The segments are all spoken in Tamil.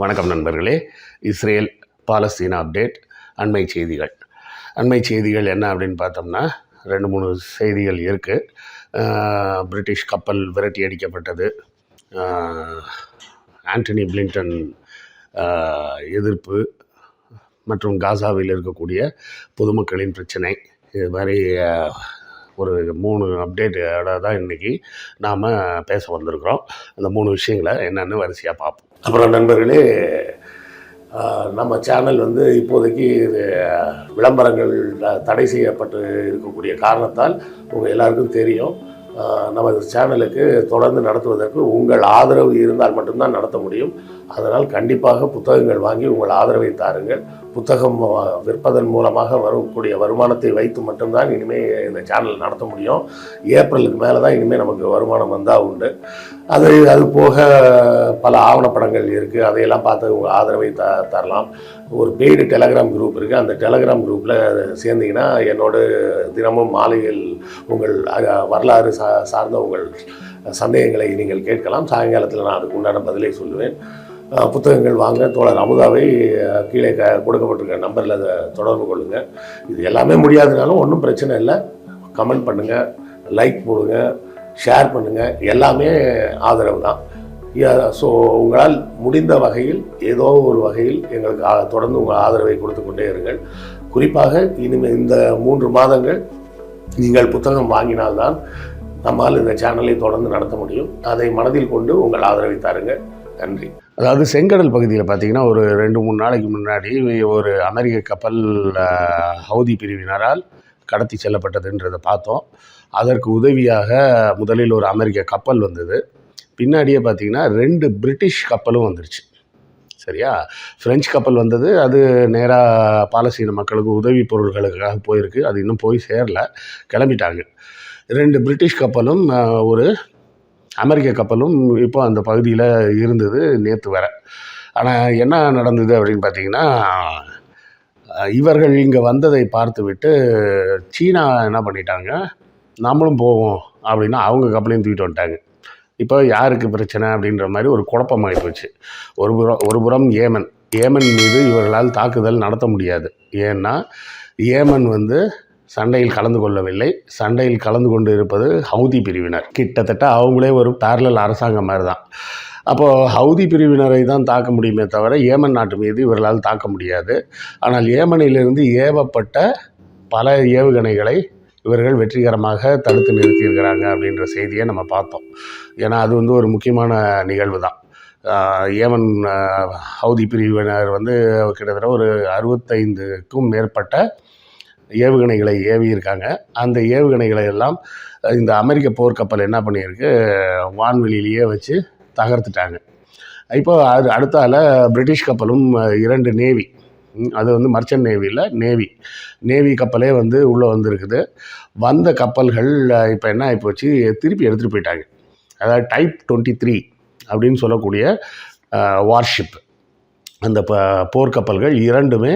வணக்கம் நண்பர்களே. இஸ்ரேல் பாலஸ்தீனா அப்டேட் அண்மை செய்திகள். அண்மை செய்திகள் என்ன அப்படின்னு பார்த்தோம்னா ரெண்டு மூணு செய்திகள் இருக்குது பிரிட்டிஷ் கப்பல் விரட்டி அடிக்கப்பட்டது. ஆண்டனி பிளின்டன் எதிர்ப்பு மற்றும் காசாவில் இருக்கக்கூடிய பொதுமக்களின் பிரச்சனை. இது மாதிரி ஒரு மூணு அப்டேட்டோட தான் இன்றைக்கி நாம் பேச வந்திருக்கிறோம். அந்த மூணு விஷயங்களை என்னென்னு வரிசையாக பார்ப்போம். அப்புறம் நண்பர்களே நம்ம சேனல் வந்து இப்போதைக்கு இது விளம்பரங்கள் தடை செய்யப்பட்டு இருக்கக்கூடிய காரணத்தால் உங்கள் எல்லாருக்கும் தெரியும். நமது சேனலுக்கு தொடர்ந்து நடத்துவதற்கு உங்கள் ஆதரவு இருந்தால் மட்டும்தான் நடத்த முடியும். அதனால் கண்டிப்பாக புத்தகங்கள் வாங்கி உங்கள் ஆதரவை தாருங்கள். புத்தகம் விற்பதன் மூலமாக வரக்கூடிய வருமானத்தை வைத்து மட்டும்தான் இனிமேல் இந்த சேனல் நடத்த முடியும். ஏப்ரலுக்கு மேலே தான் இனிமேல் நமக்கு வருமானம் வந்தால் உண்டு. அது அது போக பல ஆவணப்படங்கள் இருக்குது அதையெல்லாம் பார்த்து உங்கள் ஆதரவை த தரலாம். ஒரு பெய்டு டெலகிராம் குரூப் இருக்குது அந்த டெலகிராம் குரூப்பில் சேர்ந்தீங்கன்னா என்னோட தினமும் மாலையில் உங்கள் வரலாறு சா சார்ந்த உங்கள் சந்தேகங்களை நீங்கள் கேட்கலாம். சாயங்காலத்தில் நான் அதுக்கு உண்டான பதிலை சொல்லுவேன். புத்தகங்கள் வாங்க தோழர் அமுதாவை கீழே க கொடுக்கப்பட்டிருக்க நம்பரில் அதை தொடர்பு கொள்ளுங்கள் இது எல்லாமே முடியாதுனாலும் ஒன்றும் பிரச்சனை இல்லை. கமெண்ட் பண்ணுங்கள் லைக் போடுங்க ஷேர் பண்ணுங்கள் எல்லாமே ஆதரவு தான். ஸோ உங்களால் முடிந்த வகையில் ஏதோ ஒரு வகையில் எங்களுக்கு தொடர்ந்து உங்கள் ஆதரவை கொடுத்து கொண்டே இருங்கள். குறிப்பாக இனிமேல் இந்த மூன்று மாதங்கள் நீங்கள் புத்தகம் வாங்கினால்தான் நம்மால் இந்த சேனலை தொடர்ந்து நடத்த முடியும். அதை மனதில் கொண்டு உங்கள் ஆதரவை தாருங்கள். நன்றி. அதாவது செங்கடல் பகுதியில் பார்த்தீங்கன்னா ஒரு ரெண்டு மூணு நாளைக்கு முன்னாடி ஒரு அமெரிக்க கப்பல் ஹவுதி பிரிவினரால் கடத்தி செல்லப்பட்டதுன்றதை பார்த்தோம். அதற்கு உதவியாக முதலில் ஒரு அமெரிக்க கப்பல் வந்தது. பின்னாடியே பார்த்தீங்கன்னா ரெண்டு பிரிட்டிஷ் கப்பலும் வந்துருச்சு. சரியா? ஃப்ரெஞ்சு கப்பல் வந்தது அது நேராக பாலஸ்தீன மக்களுக்கு உதவி பொருள்களுக்காக போயிருக்கு அது இன்னும் போய் சேரல கிளம்பிட்டாங்க. ரெண்டு பிரிட்டிஷ் கப்பலும் ஒரு அமெரிக்க கப்பலும் இப்போ அந்த பகுதியில் இருந்தது நேற்று வர. ஆனால் என்ன நடந்தது அப்படின்னு பார்த்தீங்கன்னா இவர்கள் இங்கே வந்ததை பார்த்துவிட்டு சீனா என்ன பண்ணிட்டாங்க நம்மளும் போவோம் அப்படின்னா அவங்க கப்பலையும் தூக்கிட்டு வந்துட்டாங்க. இப்போ யாருக்கு பிரச்சனை அப்படின்ற மாதிரி ஒரு குழப்பமாகி போச்சு. ஒரு புறம் ஒரு புறம் ஏமன். ஏமன் மீது இவர்களால் தாக்குதல் நடத்த முடியாது. ஏன்னா ஏமன் வந்து சண்டையில் கலந்து கொள்ளவில்லை. சண்டையில் கலந்து கொண்டு இருப்பது ஹவுதி பிரிவினர். கிட்டத்தட்ட அவங்களே ஒரு பேரலல் அரசாங்கம் மாதிரி தான் அப்போது ஹவுதி பிரிவினரை தான் தாக்க முடியுமே தவிர ஏமன் நாட்டு மீது இவர்களால் தாக்க முடியாது. ஆனால் ஏமனிலிருந்து ஏவப்பட்ட பல ஏவுகணைகளை இவர்கள் வெற்றிகரமாக தடுத்து நிறுத்தியிருக்கிறாங்க அப்படின்ற செய்தியை நம்ம பார்த்தோம். ஏன்னா அது வந்து ஒரு முக்கியமான நிகழ்வு தான் ஏமன் ஹவுதி பிரிவினர் வந்து கிட்டத்தட்ட ஒரு அறுபத்தைந்துக்கும் மேற்பட்ட ஏவுகணைகளை ஏவி இருக்காங்க அந்த ஏவுகணைகளை எல்லாம் இந்த அமெரிக்க போர்க்கப்பல் என்ன பண்ணியிருக்கு வான்வெளியிலேயே வச்சு தகர்த்துட்டாங்க. இப்போ அது அடுத்தால பிரிட்டிஷ் கப்பலும் இரண்டு நேவி அது வந்து மர்ச்சன்ட் நேவியில் நேவி. நேவி கப்பலே வந்து உள்ளே வந்திருக்குது. வந்த கப்பல்கள் இப்போ என்ன ஆகிப்போச்சு திருப்பி எடுத்துகிட்டு போயிட்டாங்க. அதாவது டைப் டுவெண்ட்டி த்ரீ அப்படின்னு சொல்லக்கூடிய வார்ஷிப் அந்த ப போர்க்கப்பல்கள் இரண்டுமே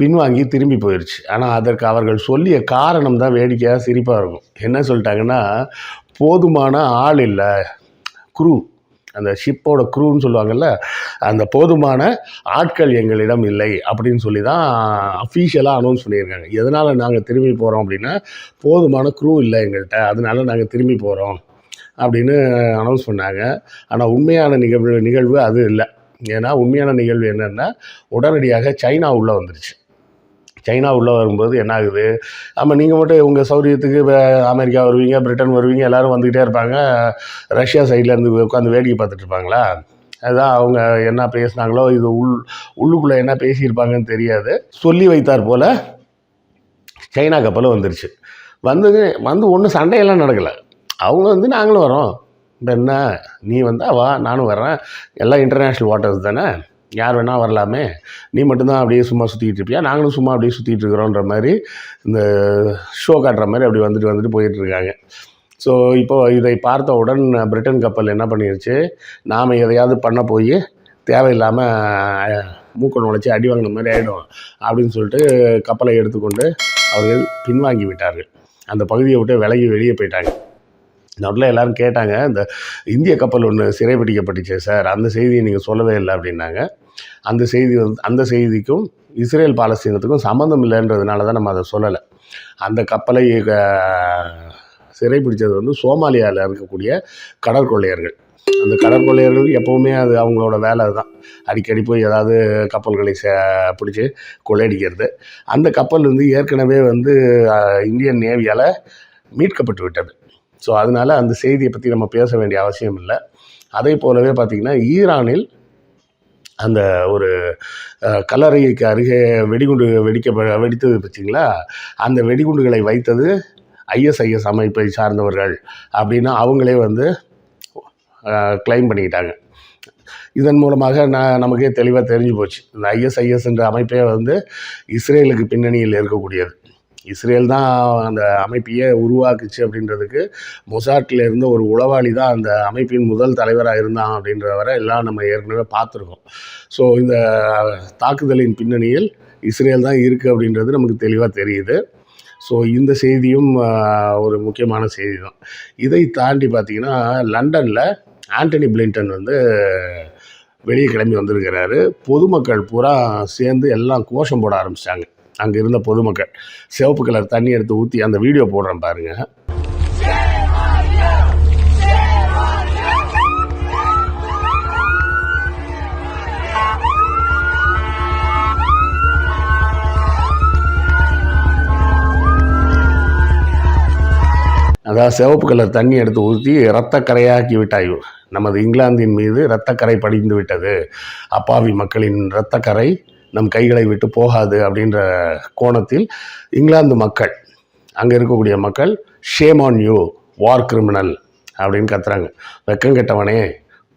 பின்வாங்கி திரும்பி போயிடுச்சு ஆனால் அதற்கு அவர்கள் சொல்லிய காரணம் தான் வேடிக்கையாக சிரிப்பாக இருக்கும். என்ன சொல்லிட்டாங்கன்னா போதுமான ஆள் இல்லை குரூ அந்த ஷிப்போட க்ரூன்னு சொல்லுவாங்கல்ல அந்த போதுமான ஆட்கள் எங்களிடம் இல்லை அப்படின்னு சொல்லி தான் அஃபீஷியலாக அனௌன்ஸ் பண்ணியிருக்காங்க. எதனால் நாங்கள் திரும்பி போகிறோம் அப்படின்னா போதுமான க்ரூ இல்லை எங்கள்கிட்ட அதனால நாங்கள் திரும்பி போகிறோம் அப்படின்னு அனௌன்ஸ் பண்ணாங்க. ஆனால் உண்மையான நிகழ்வு நிகழ்வு அது இல்லை. ஏன்னா உண்மையான நிகழ்வு என்னென்னா உடனடியாக சைனா உள்ளே வந்துருச்சு. சைனா உள்ளே வரும்போது என்ன ஆகுது ஆமாம் நீங்கள் மட்டும் உங்கள் சௌரியத்துக்கு இப்போ அமெரிக்கா வருவீங்க பிரிட்டன் வருவீங்க எல்லோரும் வந்துக்கிட்டே இருப்பாங்க. ரஷ்யா சைடில் இருந்து உட்காந்து வேடிக்கை பார்த்துட்டு இருப்பாங்களா? அதுதான் அவங்க என்ன பேசுனாங்களோ இது உள் உள்ளுக்குள்ளே என்ன பேசியிருப்பாங்கன்னு தெரியாது. சொல்லி வைத்தார் போல் சைனா கப்பலும் வந்துருச்சு. வந்து வந்து ஒன்றும் சண்டையெல்லாம் நடக்கலை. அவங்க வந்து நாங்களும் வரோம் இப்போ என்ன? நீ வந்தால் வா நானும் வரேன் எல்லாம் இன்டர்நேஷ்னல் வாட்டர்ஸ் தானே? யார் வேணால் வரலாமே. நீ மட்டும்தான் அப்படியே சும்மா சுற்றிக்கிட்டு இருப்பியா? நாங்களும் சும்மா அப்படியே சுற்றிட்டு இருக்கிறோன்ற மாதிரி இந்த ஷோ காட்டுற மாதிரி அப்படி வந்துட்டு வந்துட்டு போயிட்டுருக்காங்க ஸோ இப்போ இதை பார்த்தவுடன் பிரிட்டன் கப்பல் என்ன பண்ணிருச்சு? நாம் எதையாவது பண்ண போய் தேவையில்லாமல் மூக்க நுழைச்சி அடி வாங்கின மாதிரி ஆகிடும் அப்படின்னு சொல்லிட்டு கப்பலை எடுத்துக்கொண்டு அவர்கள் பின்வாங்கி விட்டார்கள். அந்த பகுதியை விட்டு விலகி வெளியே போயிட்டாங்க. நடுவில் எல்லாரும் கேட்டாங்க இந்த இந்திய கப்பல் ஒன்று சிறைபிடிக்கப்பட்டுச்சு சார் அந்த செய்தியை நீங்கள் சொல்லவே இல்லை அப்படின்னாங்க. அந்த செய்தி வந்து அந்த செய்திக்கும் இஸ்ரேல் பாலஸ்தீனத்துக்கும் சம்மந்தம் இல்லைன்றதுனால தான் நம்ம அதை சொல்லலை. அந்த கப்பலை அஹ், வந்து சோமாலியாவில் இருக்கக்கூடிய கடற்கொள்ளையர்கள். அந்த கடற்கொள்ளையர்கள் எப்போவுமே அது அவங்களோட வேலை தான் அடிக்கடி போய் ஏதாவது கப்பல்களை சே பிடிச்சி கொள்ளையடிக்கிறது. அந்த கப்பல் வந்து ஏற்கனவே வந்து இந்தியன் நேவியால் மீட்கப்பட்டு விட்டது. ஸோ அதனால் அந்த செய்தியை பற்றி நம்ம பேச வேண்டிய அவசியம் இல்லை. அதே போலவே பார்த்திங்கன்னா ஈரானில் அந்த ஒரு கல்லறைக்கு அருகே வெடிகுண்டு வெடிக்க வெடித்தது பார்த்தீங்களா அந்த வெடிகுண்டுகளை வைத்தது ஐஎஸ்ஐஎஸ் அமைப்பை சார்ந்தவர்கள் அப்படின்னா அவங்களே வந்து கிளைம் பண்ணிக்கிட்டாங்க. இதன் மூலமாக நான் நமக்கே தெளிவாக தெரிஞ்சு போச்சு. இந்த ஐஎஸ்ஐஎஸ் என்ற அமைப்பே வந்து இஸ்ரேலுக்கு பின்னணியில் இருக்கக்கூடியது. இஸ்ரேல் தான் அந்த அமைப்பையே உருவாக்குச்சு அப்படின்றதுக்கு மொசாட்டில் இருந்த ஒரு உளவாளி தான் அந்த அமைப்பின் முதல் தலைவராக இருந்தான் அப்படின்றவரை எல்லாம் நம்ம ஏற்கனவே பார்த்துருக்கோம். ஸோ இந்த தாக்குதலின் பின்னணியில் இஸ்ரேல் தான் இருக்குது அப்படின்றது நமக்கு தெளிவாக தெரியுது. ஸோ இந்த செய்தியும் ஒரு முக்கியமான செய்தி தான் இதை தாண்டி பார்த்தீங்கன்னா லண்டனில் ஆண்டனி பிளின்டன் வந்து வெளியே கிளம்பி வந்திருக்கிறாரு. பொதுமக்கள் பூரா சேர்ந்து எல்லாம் கோஷம் போட ஆரம்பிச்சிட்டாங்க. அங்கே இருந்த பொதுமக்கள். சிவப்பு கலர் தண்ணி எடுத்து ஊற்றி அந்த வீடியோ போடுறேன் பாருங்க. அதாவது சிவப்பு கலர் தண்ணி எடுத்து ஊற்றி இரத்தக்கரையாக்கி விட்டாய். நமது இங்கிலாந்தின் மீது இரத்தக்கரை படிந்து விட்டது. அப்பாவி மக்களின் இரத்தக்கரை நம் கைகளை விட்டு போகாது அப்படின்ற கோணத்தில் இங்கிலாந்து மக்கள் அங்கே இருக்கக்கூடிய மக்கள் shame on you war criminal அப்படின்னு கத்துறாங்க. வெக்கங்கெட்டவனே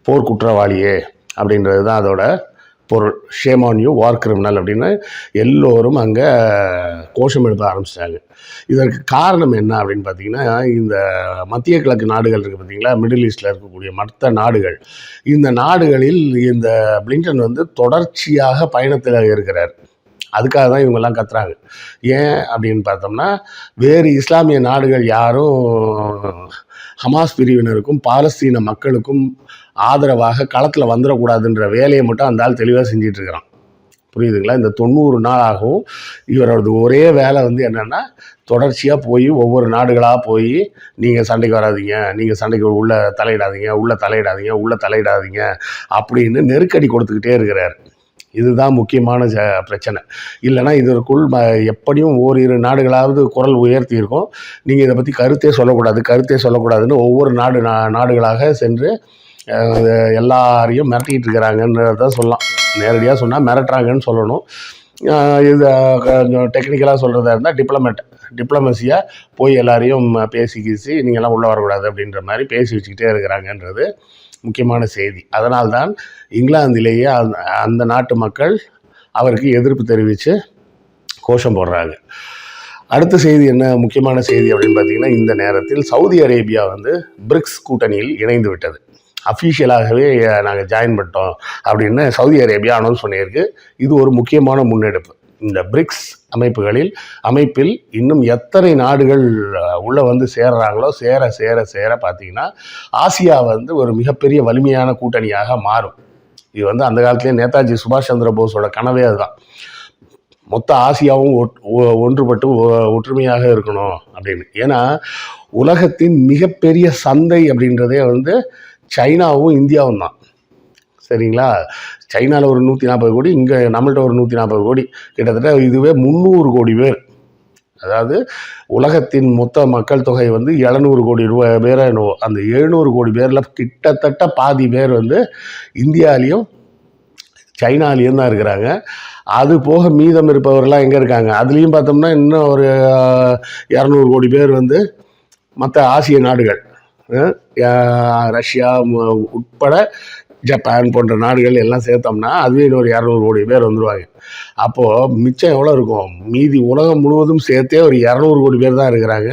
போர் குற்றவாளியே அப்படின்றது தான் அதோட பொருள். Shame on you war criminal அப்படின்னு எல்லோரும் அங்கே கோஷம் எழுப்ப ஆரம்பிச்சிட்டாங்க. இதற்கு காரணம் என்ன அப்படின்னு பார்த்தீங்கன்னா இந்த மத்திய கிழக்கு நாடுகள் இருக்குது பார்த்தீங்களா மிடில் ஈஸ்டில் இருக்கக்கூடிய மற்ற நாடுகள். இந்த நாடுகளில் இந்த பிளிங்டன் வந்து தொடர்ச்சியாக பயணத்தில் இருக்கிறார். அதுக்காக தான் இவங்கெல்லாம் கத்துறாங்க. ஏன் அப்படின்னு பார்த்தோம்னா வேறு இஸ்லாமிய நாடுகள் யாரும் ஹமாஸ் பிரிவினருக்கும் பாலஸ்தீன மக்களுக்கும் ஆதரவாக களத்தில் வந்துடக்கூடாதுன்ற வேலையை மட்டும் அந்த ஆள் தெளிவாக செஞ்சிட்ருக்கிறான். புரியுதுங்களா? இந்த தொண்ணூறு நாள் ஆகும் இவரோடது ஒரே வேலை வந்து என்னென்னா தொடர்ச்சியாக போய் ஒவ்வொரு நாடுகளாக போய் நீங்கள் சண்டைக்கு வராதீங்க நீங்கள் சண்டைக்கு உள்ளே தலையிடாதீங்க உள்ளே தலையிடாதீங்க உள்ளே தலையிடாதீங்க அப்படின்னு நெருக்கடி கொடுத்துக்கிட்டே இருக்கிறார். இதுதான் முக்கியமான ச பிரச்சனை. இல்லைன்னா இதற்குள் ம எப்படியும் ஓரிரு நாடுகளாவது குரல் உயர்த்தி இருக்கும் நீங்கள் இதை பற்றி கருத்தே சொல்லக்கூடாது கருத்தே சொல்லக்கூடாதுன்னு ஒவ்வொரு நாடு நா நாடுகளாக சென்று எல்லாரையும் மிரட்டிக்கிட்டு இருக்கிறாங்கன்றத சொல்லலாம். நேரடியாக சொன்னால் மிரட்டுறாங்கன்னு சொல்லணும். இது கொஞ்சம் டெக்னிக்கலாக சொல்கிறதா இருந்தால் டிப்ளமேட் டிப்ளமசியாக போய் எல்லாரையும் பேசி கீசி நீங்கள்லாம் உள்ளே வரக்கூடாது அப்படின்ற மாதிரி பேசி வச்சுக்கிட்டே இருக்கிறாங்கன்றது. முக்கியமான செய்தி. அதனால்தான் இங்கிலாந்திலேயே அந்த அந்த நாட்டு மக்கள் அவருக்கு எதிர்ப்பு தெரிவித்து கோஷம் போடுறாங்க. அடுத்த செய்தி என்ன? முக்கியமான செய்தி அப்படின்னு பார்த்தீங்கன்னா இந்த நேரத்தில் சவுதி அரேபியா வந்து பிரிக்ஸ் கூட்டணியில் இணைந்து விட்டது. அஃபீஷியலாகவே நாங்கள் ஜாயின் பண்ணிட்டோம் அப்படின்னு சவுதி அரேபியா அனௌன்ஸ் பண்ணியிருக்கு. இது ஒரு முக்கியமான முன்னெடுப்பு. இந்த பிரிக்ஸ் அமைப்புகளில் அமைப்பில் இன்னும் எத்தனை நாடுகள் உள்ளே வந்து சேர்றாங்களோ சேர சேர சேர பார்த்தீங்கன்னா ஆசியா வந்து ஒரு மிகப்பெரிய வலிமையான கூட்டணியாக மாறும். இது வந்து அந்த காலத்திலே நேதாஜி சுபாஷ் சந்திர போஸோட கனவே அதுதான். மொத்த ஆசியாவும் ஒட்- ஒ- ஒன்றுபட்டு ஒ- ஒற்றுமையாக இருக்கணும் அப்படின்னு. ஏன்னா உலகத்தின் மிகப்பெரிய சந்தை அப்படின்றதே வந்து சைனாவும் இந்தியாவும் தான் சரிங்களா? சைனாவில் ஒரு நூற்றி நாற்பது கோடி இங்கே நம்மள்ட்ட ஒரு நூற்றி நாற்பது கோடி. கிட்டத்தட்ட இதுவே முந்நூறு கோடி பேர். அதாவது உலகத்தின் மொத்த மக்கள் தொகை வந்து எழுநூறு கோடி ரூபாய் பேர் என்னவோ அந்த எழுநூறு கோடி பேரில் கிட்டத்தட்ட பாதி பேர் வந்து இந்தியாலேயும் சைனாலேயும் தான் இருக்கிறாங்க. அது போக மீதம் இருப்பவர்கள்லாம் எங்கே இருக்காங்க? அதுலேயும் பார்த்தோம்னா இன்னும் ஒரு இரநூறு கோடி பேர் வந்து மற்ற ஆசிய நாடுகள். ரஷ்யா உட்பட ஜப்பான் போன்ற நாடுகள் எல்லாம் சேர்த்தோம்னா அதுவே இன்னொரு இரநூறு கோடி பேர் வந்துடுவாங்க அப்போது மிச்சம் எவ்வளோ இருக்கும்? மீதி உலகம் முழுவதும் சேர்த்தே ஒரு இரநூறு கோடி பேர் தான் இருக்கிறாங்க.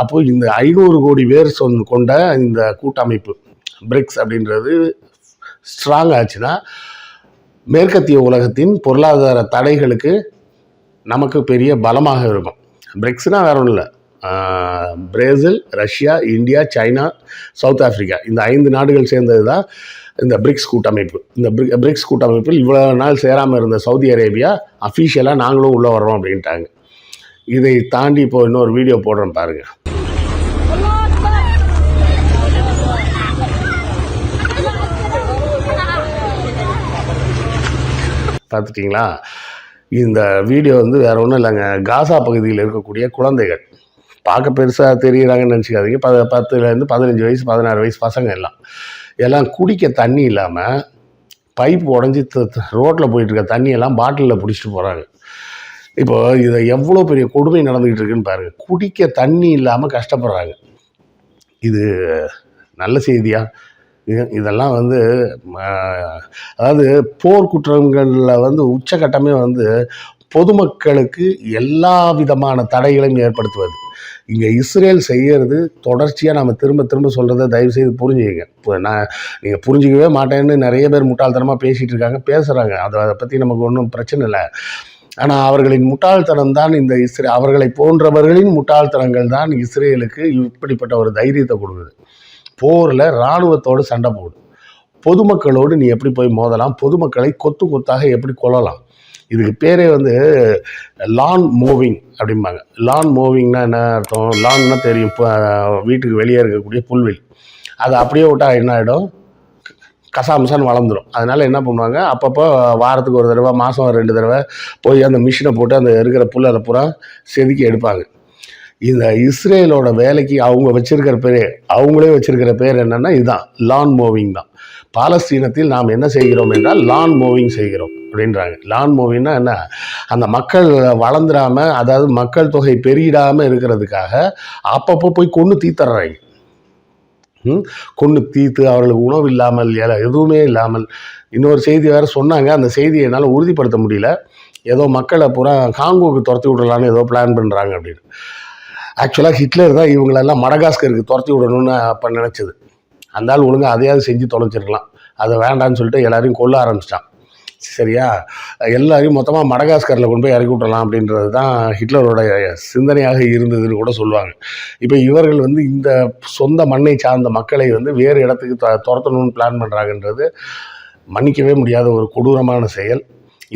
அப்போது இந்த ஐநூறு கோடி பேர் சொன் கொண்ட இந்த கூட்டமைப்பு பிரிக்ஸ் அப்படின்றது ஸ்ட்ராங் ஆச்சுன்னா மேற்கத்திய உலகத்தின் பொருளாதார தடைகளுக்கு நமக்கு பெரிய பலமாக இருக்கும். பிரிக்ஸ்னால் வேற ஒன்றும் இல்லை Brazil Russia India China South Africa இந்த ஐந்து நாடுகள் சேர்ந்தது தான் இந்த பிரிக்ஸ் கூட்டமைப்பு. இந்த பிரிக் பிரிக்ஸ் கூட்டமைப்பில் இவ்வளோ நாள் சேராமல் இருந்த சவுதி அரேபியா அஃபீஷியலாக நாங்களும் உள்ளே வர்றோம் அப்படின்ட்டாங்க. இதை தாண்டி இப்போ இன்னொரு வீடியோ போடுறோம் பாருங்கள் பார்த்துட்டிங்களா? இந்த வீடியோ வந்து வேறு ஒன்றும் இல்லைங்க. காசா பகுதியில் இருக்கக்கூடிய குழந்தைகள். பார்க்க பெருசாக தெரிகிறாங்கன்னு நினச்சிக்காதீங்க. ப பத்துலேருந்து பதினஞ்சு வயசு பதினாறு வயசு பசங்க எல்லாம். எல்லாம் குடிக்க தண்ணி இல்லாமல் பைப் உடஞ்சி ரோட்டில் போயிட்டுருக்க தண்ணியெல்லாம் பாட்டிலில் பிடிச்சிட்டு போகிறாங்க இப்போ இதை எவ்வளோ பெரிய கொடுமை நடந்துக்கிட்டு இருக்குன்னு பாருங்கள் குடிக்க தண்ணி இல்லாமல் கஷ்டப்படுறாங்க. இது நல்ல செய்தியா? இது- இதெல்லாம் வந்து அதாவது போர் குற்றங்களில் வந்து உச்சகட்டமே வந்து பொதுமக்களுக்கு எல்லா விதமான தடைகளையும் ஏற்படுத்துவது. இங்கே இஸ்ரேல் செய்கிறது தொடர்ச்சியாக நம்ம திரும்ப திரும்ப சொல்கிறத தயவு செய்து புரிஞ்சுக்கங்க. இப்போ நான் நீங்கள் புரிஞ்சிக்கவே மாட்டேன்னு நிறைய பேர் முட்டாள்தனமாக பேசிகிட்டு இருக்காங்க பேசுகிறாங்க அதை அதை பற்றி நமக்கு ஒன்றும் பிரச்சனை இல்லை. ஆனால் அவர்களின் முட்டாள்தனம் தான் இந்த இஸ்ரே அவர்களை போன்றவர்களின் முட்டாள்தனங்கள் தான் இஸ்ரேலுக்கு இப்படிப்பட்ட ஒரு தைரியத்தை கொடுக்குது. போரில் இராணுவத்தோடு சண்டை போடு பொதுமக்களோடு நீ எப்படி போய் மோதலாம்? பொதுமக்களை கொத்து கொத்தாக எப்படி கொல்லலாம்? இதுக்கு பேரே வந்து லான் மூவிங் அப்படிம்பாங்க. லான் மூவிங்னா என்ன அர்த்தம்? லான்னா தெரியும். இப்போ வீட்டுக்கு வெளியே இருக்கக்கூடிய புல்வெளி. அதை அப்படியே விட்டால் என்ன ஆகிடும் கசாமசான்னு வளர்ந்துடும் அதனால் என்ன பண்ணுவாங்க? அப்பப்போ வாரத்துக்கு ஒரு தடவை மாதம் ரெண்டு தடவை போய் அந்த மிஷினை போட்டு அந்த இருக்கிற புல்லை பூரா செதுக்கி எடுப்பாங்க. இந்த இஸ்ரேலோட வேலைக்கு அவங்க வச்சுருக்கிற பேர் அவங்களே வச்சுருக்கிற பேர் என்னென்னா இதுதான் லான் மூவிங் தான். பாலஸ்தீனத்தில் நாம் என்ன செய்கிறோம் என்றால் லான் மூவிங் செய்கிறோம் அப்படின்றாங்க. லான் மூவிங்னா என்ன? அந்த மக்கள் வளர்ந்துடாம அதாவது மக்கள் தொகை பெருகிடாமல் இருக்கிறதுக்காக அப்பப்போ போய் கொன்று தீத்தர்றாங்க. ம்? கொன்று தீத்து அவர்களுக்கு உணவு இல்லாமல் எதுவுமே இல்லாமல். இன்னொரு செய்தி வேறு சொன்னாங்க. அந்த செய்தியை என்னால் உறுதிப்படுத்த முடியல. ஏதோ மக்களை பூரா காங்கோக்கு துரத்தி விடலான்னு ஏதோ பிளான் பண்ணுறாங்க அப்படின்னு. ஆக்சுவலாக ஹிட்லர் தான் இவங்களெல்லாம் மடகாஸ்கருக்கு துரத்தி விடணும்னு அப்போ நினச்சது. அந்த ஆள் ஒழுங்காக அதையாவது செஞ்சு தொலைச்சிருக்கலாம் அதை வேண்டான்னு சொல்லிட்டு எல்லாரையும் கொல்ல ஆரம்பிச்சிட்டான். சரியா? எல்லாரையும் மொத்தமாக மடகாஸ்கரில் கொண்டு போய் இறக்கி விட்டலாம் அப்படின்றது தான் ஹிட்லரோட சிந்தனையாக இருந்ததுன்னு கூட சொல்லுவாங்க. இப்போ இவர்கள் வந்து இந்த சொந்த மண்ணை சார்ந்த மக்களை வந்து வேறு இடத்துக்கு த துரத்தணும்னு பிளான் பண்ணுறாங்கன்றது மன்னிக்கவே முடியாத ஒரு கொடூரமான செயல்.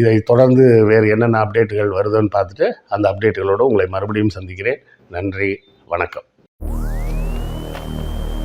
இதை தொடர்ந்து வேறு என்னென்ன அப்டேட்டுகள் வருதுன்னு பார்த்துட்டு அந்த அப்டேட்டுகளோடு உங்களை மறுபடியும் சந்திக்கிறேன். நன்றி வணக்கம்.